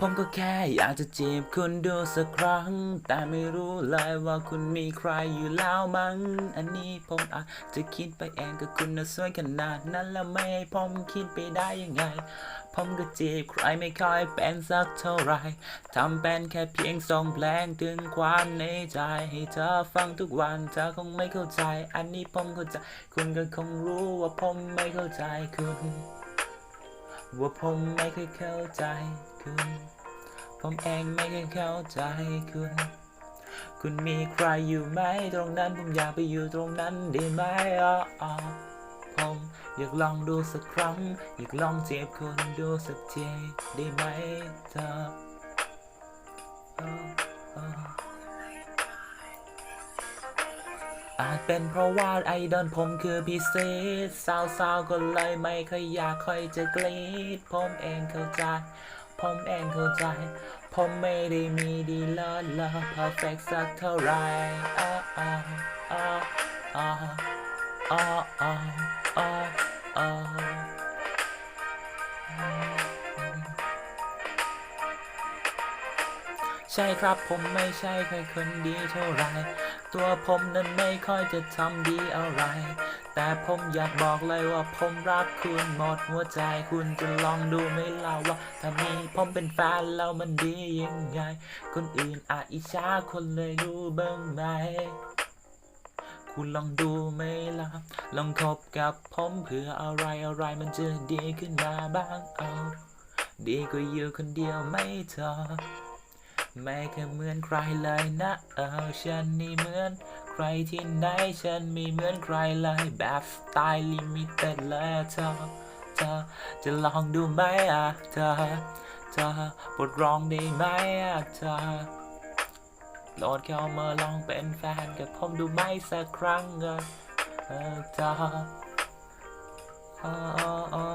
ผมก็แค่อยากจะจีบคุณดูสักครั้ง แต่ไม่รู้เลยว่าคุณมีใครอยู่แล้วมั้ง อันนี้ผมอาจจะคิดไปเองก็คุณน่ะสวยขนาดนั้นแล้วไม่ให้ผมคิดไปได้ยังไง ผมก็จีบใครไม่ค่อยเป็นสักเท่าไหรทำเป็นแค่เพียงส่งเพลงถึงความในใจ ให้เธอฟังทุกวันเธอคงไม่เข้าใจ อันนี้ผมเข้าใจ คุณก็คงรู้ว่าผมไม่เข้าใจคุณ ว่าผมไม่เคยเข้าใจคุณ ผมเองไม่เคยเข้าใจคุณ คุณมีใครอยู่ไหมตรงนั้นผมอยากไปอยู่ตรงนั้นได้ไหมอ๋อออผมอยากลองดูสักครั้ง อยากลองเจ็บคุณดูสักทีได้ไหมเธอ เป็นเพราะว่าไอดอลผมคือพิเศษสาวๆก็เลยไม่ค่อยอยากค่อยจะกรีด ผมเองเข้าใจ ผมเองเข้าใจ ผมไม่ได้มีดีเลิศเลอ perfect สักเท่าไหรอ้ออ้ออ้ออ้ออ้ออ้ออ้ออ้อใช่ครับผมไม่ใช่แค่คนดีเท่าไหร ตัวผมนั้นไม่ค่อยจะทำดีอะไร แต่ผมอยากบอกเลยว่าผมรักคุณหมดหัวใจ คุณจะลองดูไหมเล่าว่า ถ้ามีผมเป็นแฟนแล้วมันดียังไง คนอื่นอาจอิจฉาคนเลยรู้บ้างไหมคุณลองดูไหมล่ะ ลองคบกับผมเพื่ออะไรอะไรมันจะดีขึ้นมาบ้างเอา ดีกว่าอยู่คนเดียวไม่เธอ ไม่เคยเหมือนใครเลยนะ เออฉันนี่เหมือน ใครที่ไหนฉันไม่เหมือนใครเลยแบบสไตล์ลิมิเต็ดเลยเธอเธอจะลองดูไหมอะเธอเธอปวดร้องได้ไหมอะเธอโหลดเข้ามาลองเป็นแฟนกับผมดูไหมสักครั้งเออเออเธออ๋ออ๋ออ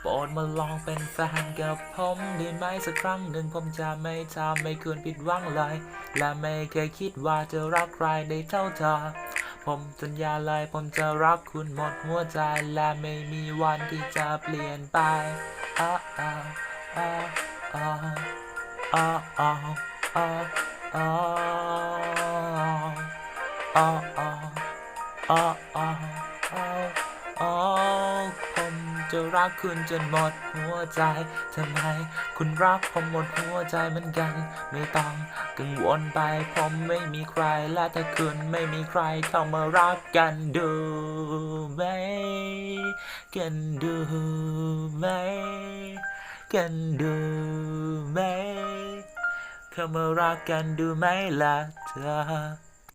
โปรดมาลองเป็นแฟนกับผมได้ไหมสักครั้งหนึ่งผมจะไม่ทำไม่คืนผิดหวังเลย และไม่เคยคิดว่าจะรักใครได้เท่าเธอ ผมสัญญาเลยผมจะรักคุณหมดหัวใจ และไม่มีวันที่จะเปลี่ยนไปอ้าอ้าอ้าอ้าอ้าอ้าอ้าอ้าอ้าอ้าอ้าอ้า อ๋อผมจะรักคุณจนหมดหัวใจทำไมคุณรักผมหมดหัวใจเหมือนกัน ไม่ต้องกังวลไป ผมไม่มีใครและถ้าคุณไม่มีใครเข้ามารักกันดูไหมกันดูไหมกันดูไหมเข้ามารักกันดูไหมล่ะเธอ